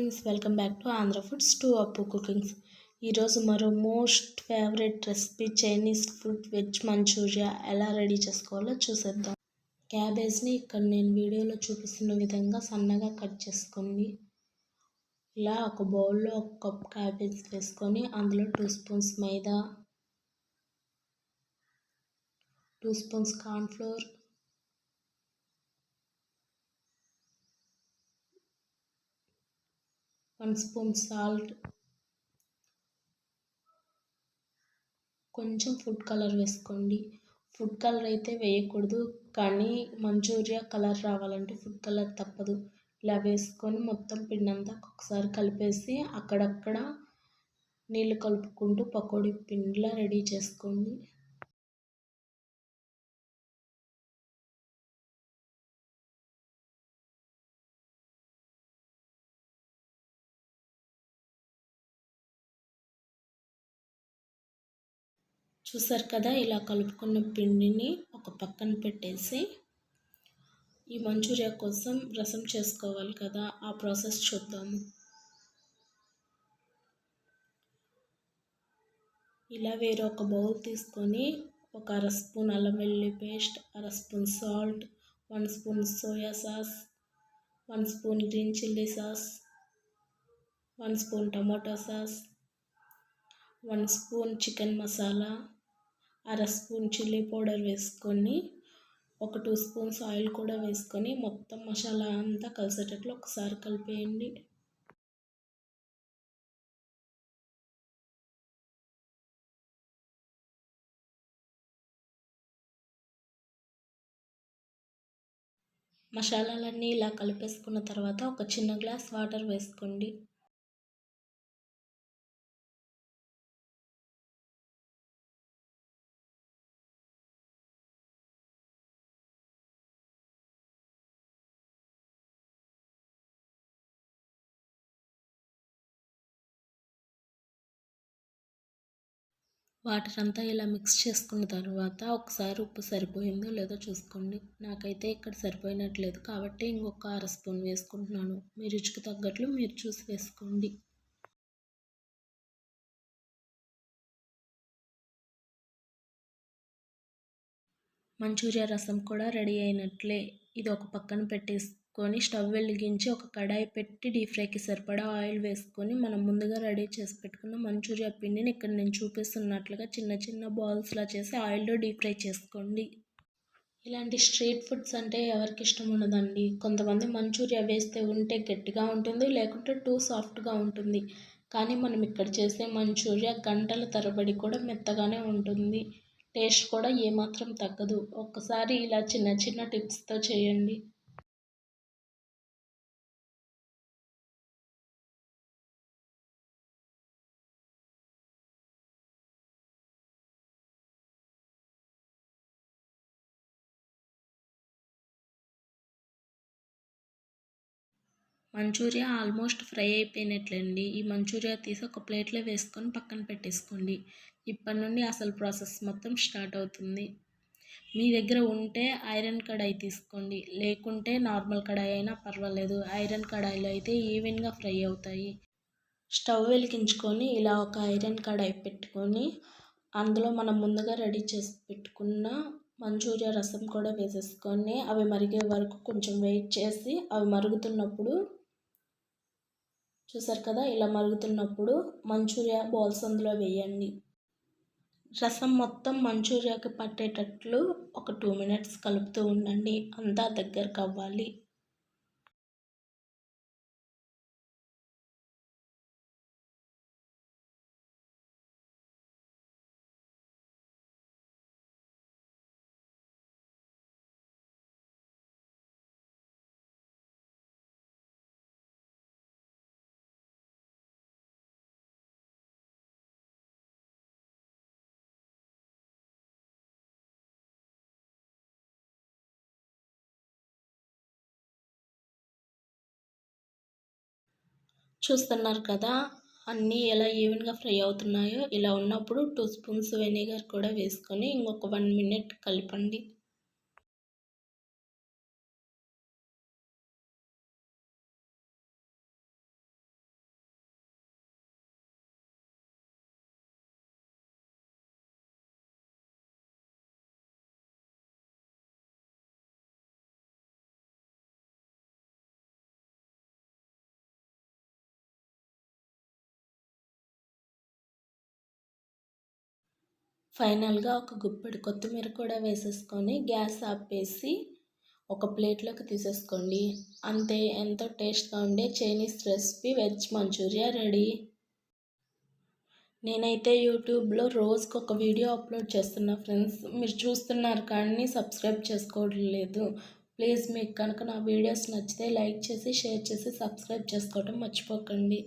Friends welcome back to Andhra foods to Appu cookings. ఈరోజు మరో most favourite recipe Chinese food veg manchuria. ఎలా ready చేసుకోవాలో చూసేద్దాం. క్యాబేజ్ని ఇక్కడ నేను వీడియోలో చూపిస్తున్న విధంగా సన్నగా కట్ చేసుకోండి ఇలా ఒక బౌల్లో ఒక కప్ క్యాబేజ్ వేసుకొని అందులో two spoons maida two spoons cornflour one spoon salt. కొంచెం ఫుడ్ కలర్ వేసుకోండి. ఫుడ్ కలర్ అయితే వేయకూడదు కానీ మంచూరియా కలర్ రావాలంటే ఫుడ్ కలర్ తప్పదు. ఇలా వేసుకొని మొత్తం పిండంతా ఒకసారి కలిపేసి అక్కడక్కడ నీళ్ళు కలుపుకుంటూ పకోడీ పిండిలా రెడీ చేసుకోండి. చూసారు కదా ఇలా కలుపుకున్న పిండిని ఒక పక్కన పెట్టేసి ఈ మంచూరియా కోసం రసం చేసుకోవాలి కదా ఆ ప్రాసెస్ చూద్దాము. ఇలా వేరే ఒక బౌల్ తీసుకొని ఒక అర స్పూన్ అల్లం వెల్లుల్లి పేస్ట్ అర spoon salt one spoon soya sauce one spoon green chilli sauce one spoon tomato sauce one spoon chicken masala అర స్పూన్ చిల్లీ పౌడర్ వేసుకొని ఒక టూ స్పూన్స్ ఆయిల్ కూడా వేసుకొని మొత్తం మసాలా అంతా కలిసేటట్లు ఒకసారి కలిపేయండి. మసాలాలన్నీ ఇలా కలిపేసుకున్న తర్వాత ఒక చిన్న గ్లాస్ వాటర్ వేసుకోండి. వాటర్ అంతా ఇలా మిక్స్ చేసుకున్న తర్వాత ఒకసారి ఉప్పు సరిపోయిందో లేదో చూసుకోండి. నాకైతే ఇక్కడ సరిపోయినట్లేదు. కాబట్టి ఇంకొక అర స్పూన్ వేసుకుంటున్నాను. మీ రుచికి తగ్గట్లు మీరు చూసి వేసుకోండి. మంచూరియా రసం కూడా రెడీ అయినట్లే. ఇది ఒక పక్కన పెట్టేసి కొని స్టవ్ వెలిగించి ఒక కడాయి పెట్టి డీప్ ఫ్రైకి సరిపడా ఆయిల్ వేసుకొని మనం ముందుగా రెడీ చేసి పెట్టుకున్న మంచూరియా పిండిని ఇక్కడ నేను చూపిస్తున్నట్లుగా చిన్న చిన్న బాల్స్లా చేసి ఆయిల్లో డీప్ ఫ్రై చేసుకోండి. ఇలాంటి స్ట్రీట్ ఫుడ్స్ అంటే ఎవరికి ఇష్టం ఉండదండి. కొంతమంది మంచూరియా వేస్తే ఉంటే గట్టిగా ఉంటుంది లేకుంటే టూ సాఫ్ట్గా ఉంటుంది. కానీ మనం ఇక్కడ చేసే మంచూరియా గంటల తరబడి కూడా మెత్తగానే ఉంటుంది. టేస్ట్ కూడా ఏమాత్రం తగ్గదు. ఒక్కసారి ఇలా చిన్న చిన్న టిప్స్తో చేయండి. మంచూరియా ఆల్మోస్ట్ ఫ్రై అయిపోయినట్లండి. ఈ మంచూరియా తీసి ఒక ప్లేట్లో వేసుకొని పక్కన పెట్టేసుకోండి. ఇప్పటి నుండి అసలు ప్రాసెస్ మొత్తం స్టార్ట్ అవుతుంది. మీ దగ్గర ఉంటే ఐరన్ కడాయి తీసుకోండి. లేకుంటే నార్మల్ కడాయి అయినా పర్వాలేదు. ఐరన్ కడాయిలో అయితే ఈవెన్గా ఫ్రై అవుతాయి. స్టవ్ వెలిగించుకొని ఇలా ఒక ఐరన్ కడాయి పెట్టుకొని అందులో మనం ముందుగా రెడీ చేసి పెట్టుకున్న మంచూరియా రసం కూడా వేసేసుకొని అవి మరిగే వరకు కొంచెం వెయిట్ చేసి అవి మరుగుతున్నప్పుడు చూసారు కదా ఇలా మరుగుతున్నప్పుడు మంచూరియా బాల్స్ అందులో వేయండి. రసం మొత్తం మంచూరియాకి పట్టేటట్లు ఒక టూ మినిట్స్ కలుపుతూ ఉండండి. అంతా దగ్గరకు అవ్వాలి చూస్తున్నారు కదా అన్నీ ఎలా ఈవెన్గా ఫ్రై అవుతున్నాయో ఇలా ఉన్నప్పుడు టూ స్పూన్స్ వెనిగర్ కూడా వేసుకొని ఇంకొక వన్ మినిట్ కలపండి. ఫైనల్గా ఒక గుప్పెడు కొత్తిమీర కూడా వేసేసుకొని గ్యాస్ ఆపేసి ఒక ప్లేట్లోకి తీసేసుకోండి. అంతే ఎంతో టేస్ట్గా ఉండే Chinese recipe veg manchuria ready. నేనైతే యూట్యూబ్లో రోజుకి ఒక వీడియో అప్లోడ్ చేస్తున్నా ఫ్రెండ్స్. మీరు చూస్తున్నారు కానీ సబ్స్క్రైబ్ చేసుకోవట్లేదు ప్లీజ్ మీకు కనుక నా వీడియోస్ నచ్చితే లైక్ చేసి షేర్ చేసి సబ్స్క్రైబ్ చేసుకోవటం మర్చిపోకండి.